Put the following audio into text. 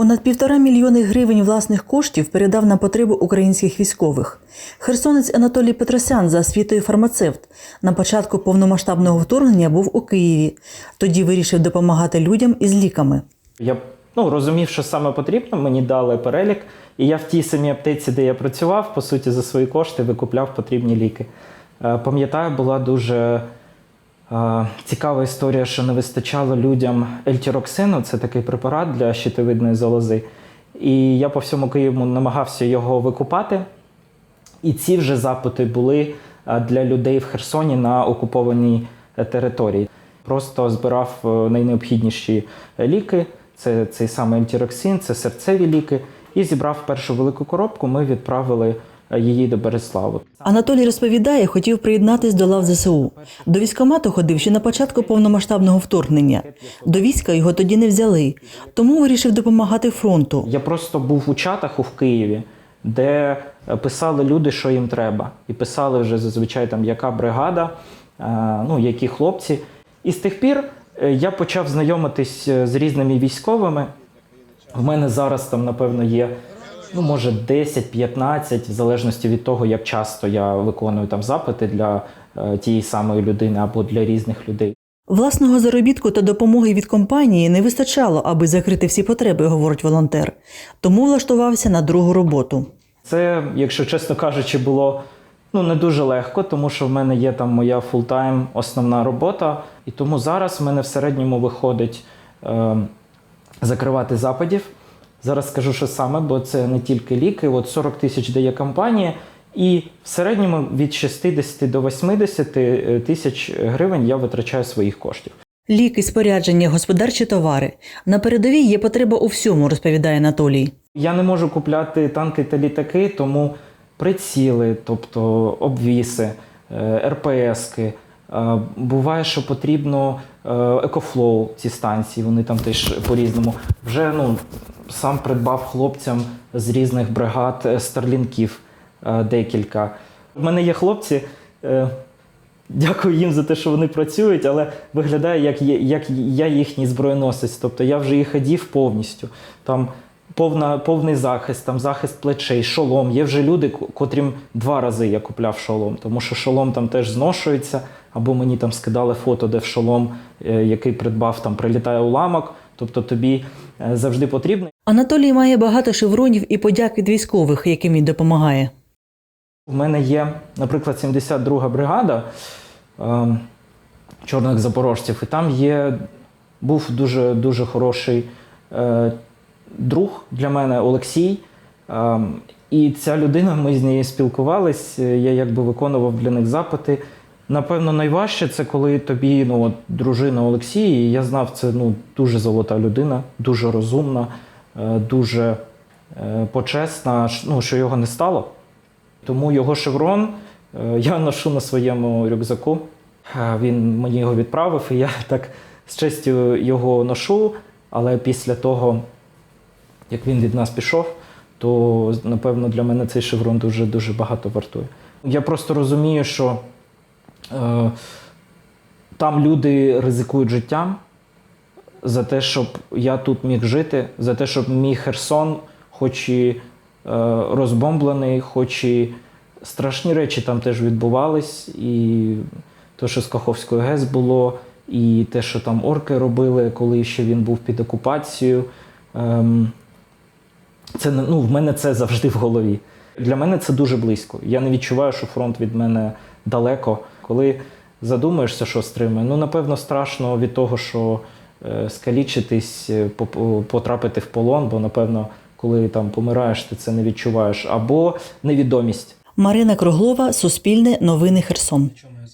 Понад півтора мільйони гривень власних коштів передав на потреби українських військових. Херсонець Анатолій Петросян за освітою фармацевт. На початку повномасштабного вторгнення був у Києві. Тоді вирішив допомагати людям із ліками. Я ну, розумів, що саме потрібно. Мені дали перелік, і я в тій самій аптеці, де я працював, по суті, за свої кошти викупляв потрібні ліки. Е, Пам'ятаю, була дуже цікава історія, що не вистачало людям ельтіроксину, це такий препарат для щитовидної залози. І я по всьому Києву намагався його викупати. І ці вже запити були для людей в Херсоні на окупованій е, території. Просто збирав е, найнеобхідніші е, ліки. Це цей самий антироксин, це серцеві ліки. І зібрав першу велику коробку. Ми відправили її до Береславу. Анатолій розповідає, хотів приєднатись до лав ЗСУ. До військкомату ходив ще на початку повномасштабного вторгнення. До війська його тоді не взяли, тому вирішив допомагати фронту. Я просто був у чатах у в Києві, де е, писали люди, що їм треба. І писали вже зазвичай там, яка бригада, е, ну, які хлопці. І з тих пір е, я почав знайомитись з різними військовими. В мене зараз там, напевно, є. Ну, може, 10-15, в залежності від того, як часто я виконую там запити для е, тієї самої людини або для різних людей. Власного заробітку та допомоги від компанії не вистачало, аби закрити всі потреби, говорить волонтер. Тому влаштувався на другу роботу. Це, якщо чесно кажучи, було ну не дуже легко, тому що в мене є там моя фултайм основна робота, і тому зараз в мене в середньому виходить е, закривати западів. Зараз скажу, що саме, бо це не тільки ліки. От 40 тисяч дає компанія, і в середньому від 60 до 80 тисяч гривень я витрачаю своїх коштів. Ліки, спорядження, господарчі товари. На передовій є потреба у всьому, розповідає Анатолій. Я не можу купляти танки та літаки, тому приціли, тобто обвіси, е, РПСки. Е, Буває, що потрібно е, екофлоу ці станції, вони там теж по-різному. Вже ну, сам придбав хлопцям з різних бригад е, старлінків е, декілька. У мене є хлопці. е, Дякую їм за те, що вони працюють, але виглядає, як, як я їхній зброєносець. Тобто я вже їх одів повністю. Там повна, повний захист, там захист плечей, шолом. Є вже люди, ко- котрім два рази я купляв шолом, тому що шолом там теж зношується, або мені там скидали фото, де в шолом, який придбав, там прилітає уламок. Тобто тобі завжди потрібно. Анатолій має багато шевронів і подяк від військових, яким він допомагає. У мене є, наприклад, 72-га бригада е, чорних запорожців, і там є, був дуже, дуже хороший е, друг для мене Олексій. Е, і ця людина, ми з нею спілкувались, е, я якби виконував для них запити. Напевно, найважче це коли тобі ну, от, дружина Олексій, і я знав, це ну, дуже золота людина, дуже розумна, е, дуже е, почесна, ну, що його не стало. Тому його шеврон е, я ношу на своєму рюкзаку. Він мені його відправив, і я так з честю його ношу. Але після того, як він від нас пішов, то напевно для мене цей шеврон дуже дуже багато вартує. Я просто розумію, що там люди ризикують життям за те, щоб я тут міг жити, за те, щоб мій Херсон, хоч і е, розбомблений, хоч і страшні речі там теж відбувались, і те, що з Каховської ГЕС було, і те, що там орки робили, коли ще він був під окупацією. Ем, це ну, в мене це завжди в голові. Для мене це дуже близько. Я не відчуваю, що фронт від мене далеко. Коли задумаєшся, що стримує, ну напевно страшно від того, що е, скалічитись, е, потрапити в полон, бо напевно, коли там помираєш, ти це не відчуваєш. Або невідомість. Марина Круглова, Суспільне, Новини Херсон. Чому я